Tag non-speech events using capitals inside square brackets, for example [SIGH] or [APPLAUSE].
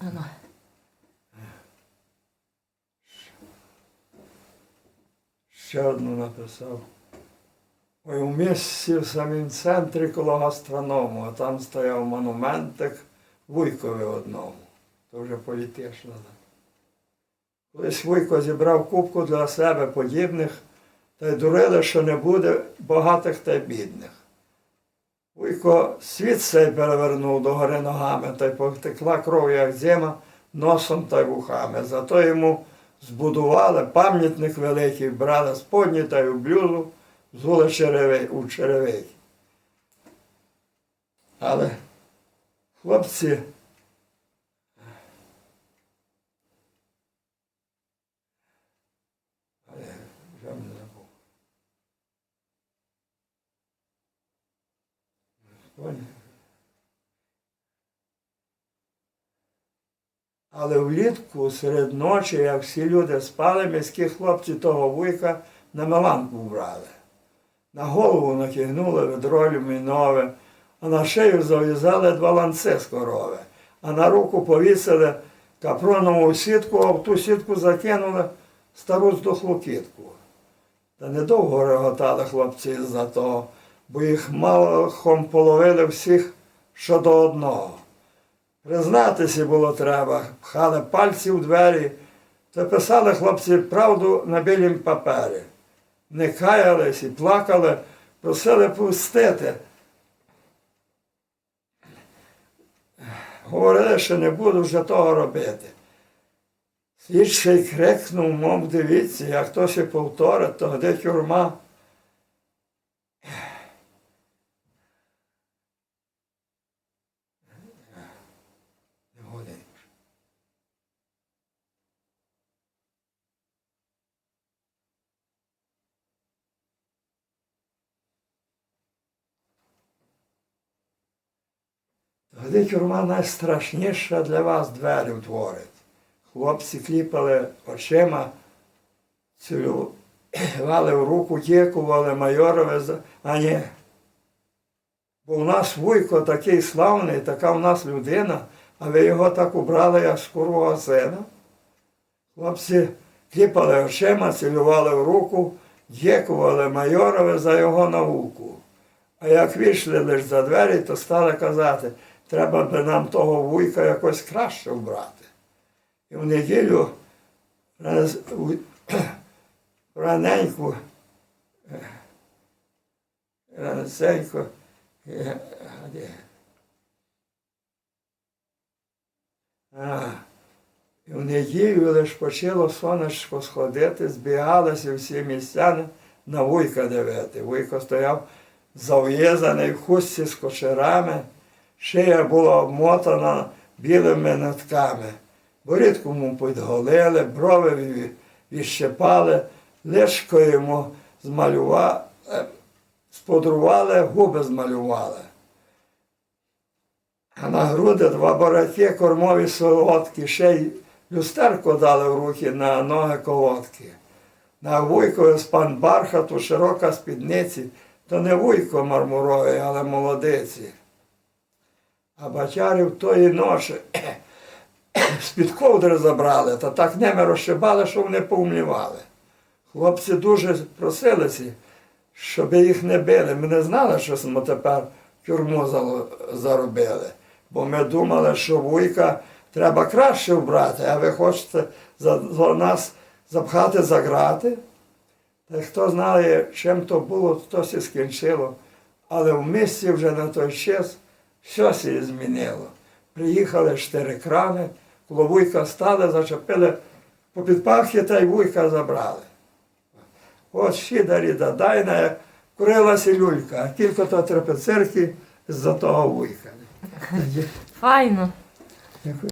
Ано. Ще одну написав. Ой, у місті в самім центрі коло гастроному, а там стояв монументик Вуйкові одному. То вже політично. Колись Вуйко зібрав кубку для себе подібних, та й дурили, що не буде багатих та бідних. Вуйко світ цей перевернув догори ногами, та й потекла кров, як зима, носом та й вухами. Зато йому збудували пам'ятник великий, брали сподні та й у блюзу, зули череви, у черевики. Але хлопці Але влітку серед ночі, як всі люди спали, міські хлопці того вуйка на меланку брали. На голову накигнули ведро люмінове, а на шию зав'язали два ланци з корови, а на руку повісили капронову сітку, а в ту сітку закинули стару здохлу кітку. Та недовго реготали хлопці за того, бо їх малохом половили всіх що до одного. Признатися було треба, пхали пальці в двері, та писали хлопці правду на білім папері. Не каялись і плакали, просили пустити. Говорили, що не буду вже того робити. Слідчий крикнув, мов дивіться, як хтось і повторить, то де тюрма. Не годин. Тоді тюрма найстрашніша для вас двері втворить. Хлопці кліпали очима, цілювали [CLEARS THROAT] в руку, дякували майорове, за- а ні. Бо у нас вуйко такий славний, така в нас людина, а ви його так убрали, як скорого сина. Хлопці кліпали очима, цілювали в руку, дякували майорове за його науку. А як вийшли лише за двері, то стали казати, треба би нам того вуйка якось краще вбрати. І в неділю [CLEARS THROAT] раненьку, е, раненько, е, а і в неділю лиш почало сонечко сходити, збігалися всі містяни на вуйка дивити. Вуйко стояв зав'язаний в хустці з кошерами, шия була обмотана білими нитками. Борідку йому підголили, брови відщепали, лишко йому змалювали, сподрували, губи змалювали. А на груди два бороті кормові солодкі, ще й люстерко дали в руки на ноги колодки. На вуйкові спан бархату, широка спідниці, то не вуйко мармуровий, але молодиці. А бачарів тої ночі з-під ковдри забрали, та так ними розшибали, що вони поумлівали. Хлопці дуже просилися, щоб їх не били. Ми не знали, що ми тепер тюрму заробили. Бо ми думали, що вуйка треба краще вбрати, а ви хочете за, за нас запхати за грати. Та хто знає, чим то було, то і скінчило. Але в місті вже на той час все се змінило. Приїхали чотири крани, коло вуйка стали, зачепили по підпахи та й вуйка забрали. От щидарі дадайна, як курилася люлька, а кілька то трапецерки з-за того вуйка. Файно.